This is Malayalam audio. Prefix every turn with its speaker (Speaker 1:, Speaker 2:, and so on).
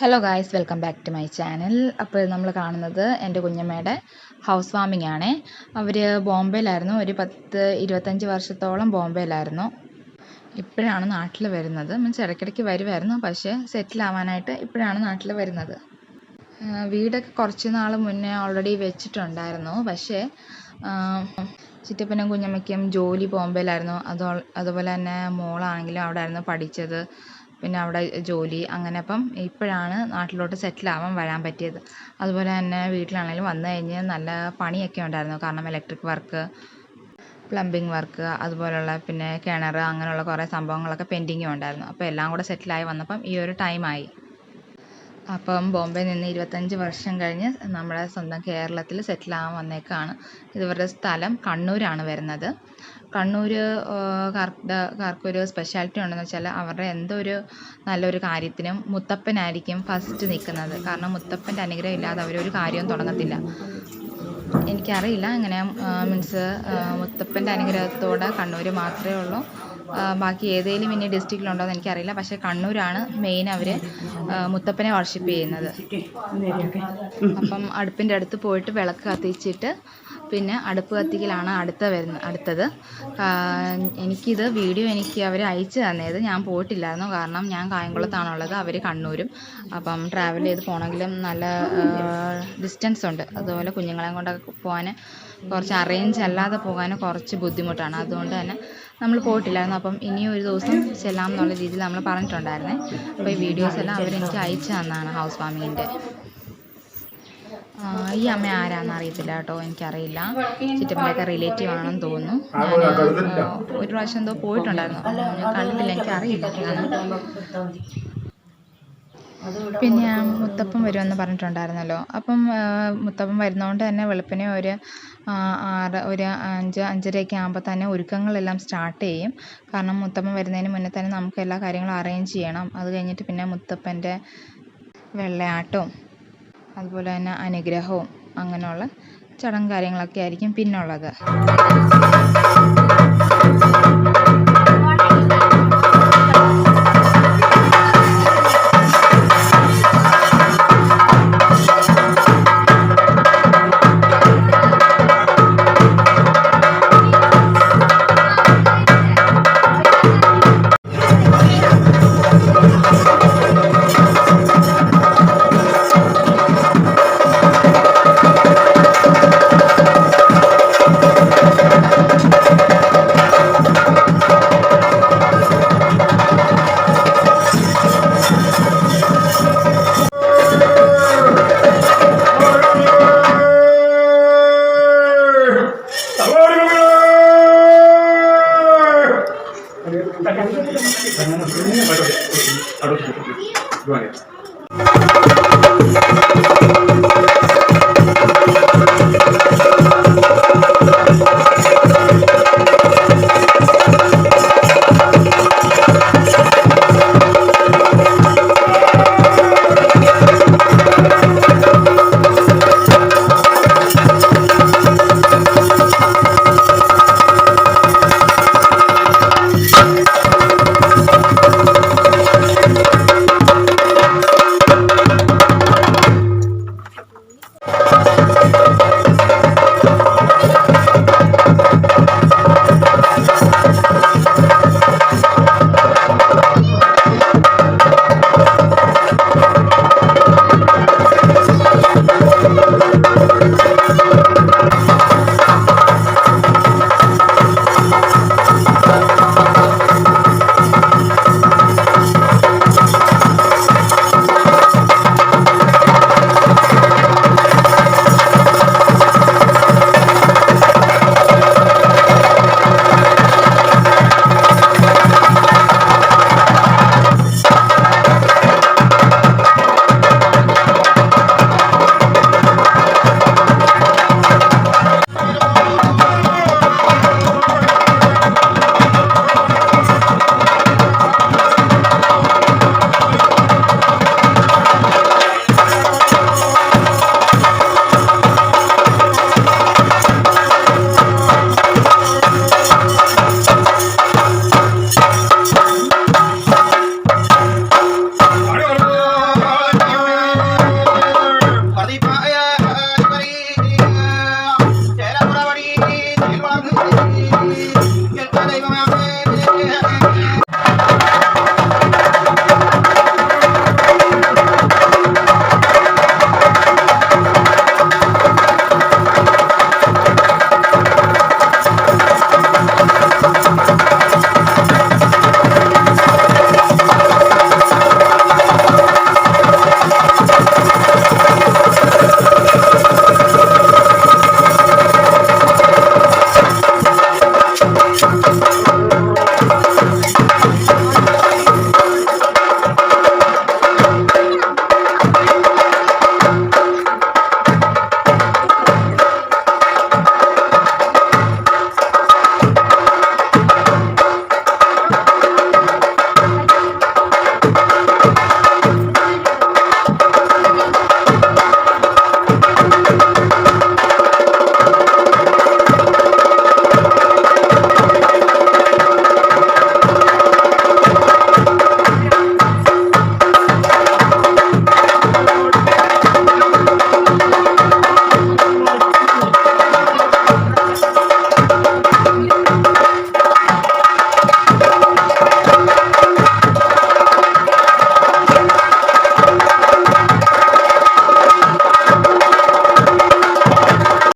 Speaker 1: Hello guys welcome back to my channel അപ്പോൾ നമ്മൾ കാണുന്നത് എന്റെ കുഞ്ഞമ്മയുടെ ഹൗസ് വാമിംഗ് ആണ്. അവർ ബോംബെയിലായിരുന്നു. ഒരു പത്ത് ഇരുപത്തഞ്ച് വർഷത്തോളം ബോംബെയിലായിരുന്നു. ഇപ്പോഴാണ് നാട്ടിൽ വരുന്നത്. മീൻസ് ഇടയ്ക്കിടയ്ക്ക് വരുമായിരുന്നു പക്ഷേ സെറ്റിൽ ആവാനായിട്ട് ഇപ്പോഴാണ് നാട്ടിൽ വരുന്നത്. വീടൊക്കെ കുറച്ച് നാൾ മുന്നേ ഓൾറെഡി വെച്ചിട്ടുണ്ടായിരുന്നു. പക്ഷേ ചിറ്റപ്പനും കുഞ്ഞമ്മയ്ക്കും ജോലി ബോംബെയിലായിരുന്നു. അതോ അതുപോലെ തന്നെ മോളാണെങ്കിലും അവിടെ ആയിരുന്നു പഠിച്ചത്. പിന്നെ അവിടെ ജോലി അങ്ങനെ അപ്പം ഇപ്പോഴാണ് നാട്ടിലോട്ട് സെറ്റിൽ ആവാൻ വരാൻ പറ്റിയത്. അതുപോലെ തന്നെ വീട്ടിലാണെങ്കിലും വന്നു കഴിഞ്ഞ് നല്ല പണിയൊക്കെ ഉണ്ടായിരുന്നു. കാരണം ഇലക്ട്രിക് വർക്ക് പ്ലംബിംഗ് വർക്ക് അതുപോലുള്ള പിന്നെ കിണർ അങ്ങനെയുള്ള കുറേ സംഭവങ്ങളൊക്കെ പെൻഡിങ്ങും ഉണ്ടായിരുന്നു. അപ്പോൾ എല്ലാം കൂടെ സെറ്റിലായി വന്നപ്പം ഈ ഒരു ടൈമായി അപ്പം ബോംബെ നിന്ന് ഇരുപത്തഞ്ച് വർഷം കഴിഞ്ഞ് നമ്മുടെ സ്വന്തം കേരളത്തിൽ സെറ്റിൽ ആവാൻ വന്നേക്കാണ്. ഇവരുടെ സ്ഥലം കണ്ണൂരാണ് വരുന്നത്. കണ്ണൂർ കാർക്ക് കാർക്കൊരു സ്പെഷ്യാലിറ്റി ഉണ്ടെന്ന് വെച്ചാൽ അവരുടെ എന്തൊരു നല്ലൊരു കാര്യത്തിനും മുത്തപ്പനായിരിക്കും ഫസ്റ്റ് നിൽക്കുന്നത്. കാരണം മുത്തപ്പന്റെ അനുഗ്രഹം ഇല്ലാതെ അവരൊരു കാര്യവും തുടങ്ങത്തില്ല. എനിക്കറിയില്ല അങ്ങനെ മീൻസ് മുത്തപ്പന്റെ അനുഗ്രഹത്തോടെ കണ്ണൂർ മാത്രമേ ഉള്ളൂ. ബാക്കി ഏതെങ്കിലും ഇനി ഡിസ്ട്രിക്റ്റിലുണ്ടോ എന്ന് എനിക്കറിയില്ല. പക്ഷേ കണ്ണൂരാണ് മെയിൻ അവർ മുത്തപ്പനെ വർഷിപ്പ് ചെയ്യുന്നത്. അപ്പം അടുപ്പിന്റെ അടുത്ത് പോയിട്ട് വിളക്ക് കത്തിച്ചിട്ട് പിന്നെ അടുപ്പ് കത്തിക്കലാണ് അടുത്ത വരുന്ന അടുത്തത്. എനിക്കിത് വീഡിയോ എനിക്ക് അവർ അയച്ചു തന്നത്. ഞാൻ പോയിട്ടില്ലായിരുന്നു. കാരണം ഞാൻ കായംകുളത്താണുള്ളത്. അവർ കണ്ണൂരും. അപ്പം ട്രാവൽ ചെയ്ത് പോകണമെങ്കിലും നല്ല ഡിസ്റ്റൻസ് ഉണ്ട്. അതുപോലെ കുഞ്ഞുങ്ങളെയും കൊണ്ടൊക്കെ പോകാൻ കുറച്ച് അറേഞ്ച് അല്ലാതെ പോകാൻ കുറച്ച് ബുദ്ധിമുട്ടാണ്. അതുകൊണ്ട് തന്നെ നമ്മൾ പോയിട്ടില്ലായിരുന്നു. അപ്പം ഇനിയും ഒരു ദിവസം ചെല്ലാം എന്നുള്ള രീതിയിൽ നമ്മൾ പറഞ്ഞിട്ടുണ്ടായിരുന്നേ. അപ്പോൾ ഈ വീഡിയോസ് എല്ലാം അവരെനിക്ക് അയച്ചു തന്നാണ് ഹൗസ് വാമിങ്ങിന്റെ ഈ അമ്മ ആരാന്ന് അറിയത്തില്ല കേട്ടോ എനിക്കറിയില്ല. ചുറ്റമ്പലൊക്കെ റിലേറ്റീവ് ആണെന്ന് തോന്നുന്നു. ഞാൻ ഒരു പ്രാവശ്യം എന്തോ പോയിട്ടുണ്ടായിരുന്നു. കണ്ടിട്ടില്ല എനിക്കറിയില്ല. പിന്നെ ആ മുത്തപ്പൻ വരുമെന്ന് പറഞ്ഞിട്ടുണ്ടായിരുന്നല്ലോ. അപ്പം മുത്തപ്പൻ വരുന്നതുകൊണ്ട് തന്നെ വെളുപ്പിനെ ഒരു ആറ് ഒരു അഞ്ച് അഞ്ചരയൊക്കെ ആകുമ്പോൾ തന്നെ ഒരുക്കങ്ങളെല്ലാം സ്റ്റാർട്ട് ചെയ്യും. കാരണം മുത്തപ്പൻ വരുന്നതിന് മുന്നേ തന്നെ നമുക്ക് എല്ലാ കാര്യങ്ങളും അറേഞ്ച് ചെയ്യണം. അത് കഴിഞ്ഞിട്ട് പിന്നെ മുത്തപ്പന്റെ വെള്ളയാട്ടവും അതുപോലെ തന്നെ അനുഗ്രഹവും അങ്ങനെയുള്ള ചടങ്ങ് കാര്യങ്ങളൊക്കെ ആയിരിക്കും പിന്നുള്ളത്.
Speaker 2: Olha aí, vamos abrir.